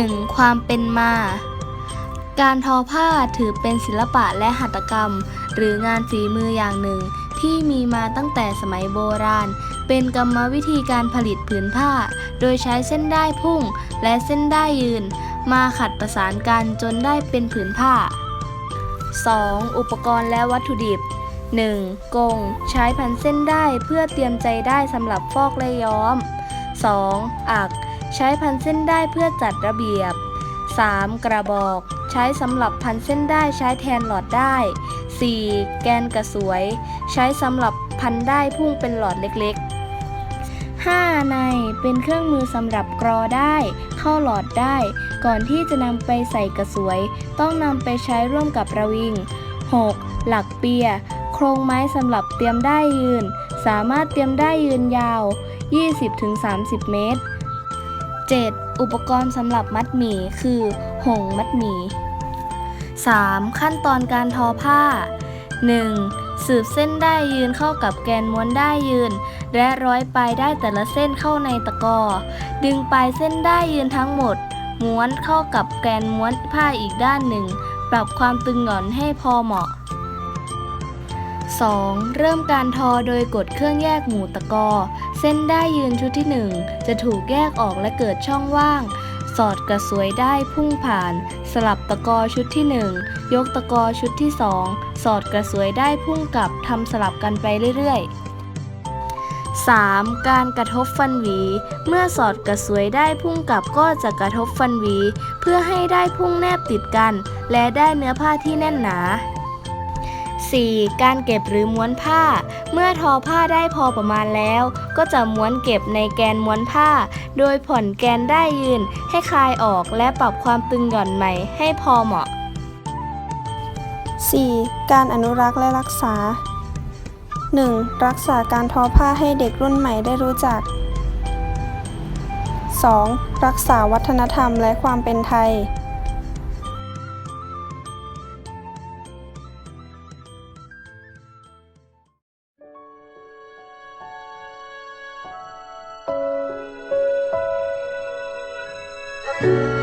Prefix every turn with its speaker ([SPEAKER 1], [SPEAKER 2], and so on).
[SPEAKER 1] 1. ความเป็นมา การทอผ้าถือเป็นศิลปะและหัตถกรรม หรืองานฝีมืออย่างหนึ่ง ที่มีมาตั้งแต่สมัยโบราณ เป็นกรรมวิธีการผลิตผืนผ้า โดยใช้เส้นได้ายพุ่งและเส้นได้ายยืน มาขัดประสานกันจนได้เป็นผืนผ้า 2. อุปกรณ์และวัตถุดิบ 1. กง ใช้พันเส้นได้เพื่อเตรียมใจได้สำหรับฟอกและย้อม 2. อัก ใช้พันเส้นได้เพื่อจัดระเบียบ 3. กระบอก ใช้สำหรับพันเส้นได้ใช้แทนหลอดได้ 4. แกนกระสวย ใช้สำหรับพันได้พุ่งเป็นหลอดเล็กๆ 5. ในเป็นเครื่องมือสำหรับกรอได้ เข้าหลอดได้ ก่อนที่จะนำไปใส่กระสวย ต้องนำไปใช้ร่วมกับระวิง 6. หลักเปีย โครงไม้สำหรับเตรียมได้ยืน สามารถเตรียมได้ยืนยาว 20-30 เมตร 7. อุปกรณ์สำหรับมัดหมี่คือ หงมัดหมี่ 3. ขั้นตอนการทอผ้า 1. สืบเส้นได้ยืนเข้ากับแกนม้วนได้ยืน และร้อยปลายได้แต่ละเส้นเข้าในตะกอ ดึงปลายเส้นได้ยืนทั้งหมด ม้วนเข้ากับแกนม้วนผ้าอีกด้านหนึ่ง ปรับความตึงหย่อนให้พอเหมาะ 2. เริ่มการทอโดยกดเครื่องแยกหมู่ตะกอ เส้นได้ยืนชุดที่ 1 จะถูกแยกออกและเกิดช่องว่าง สอดกระสวยได้พุ่งผ่าน สลับตะกอชุดที่ 1 ยกตะกอชุดที่ 2 สอดกระสวยได้พุ่งกลับทำสลับกันไปเรื่อย ๆ 3. การกระทบฟันหวี เมื่อสอดกระสวยได้พุ่งกลับก็จะกระทบฟันหวี เพื่อให้ได้พุ่งแนบติดกัน และได้เนื้อผ้าที่แน่นหนา 4. การเก็บหรือม้วนผ้า เมื่อทอผ้าได้พอประมาณแล้ว ก็จะม้วนเก็บในแกนม้วนผ้า โดยผ่อนแกนได้ยืนให้คลายออกและปรับความตึงหย่อนใหม่ให้พอเหมาะ
[SPEAKER 2] 4. การอนุรักษ์และรักษา 1. รักษาการทอผ้าให้เด็กรุ่นใหม่ได้รู้จัก 2. รักษาวัฒนธรรมและความเป็นไทย thank you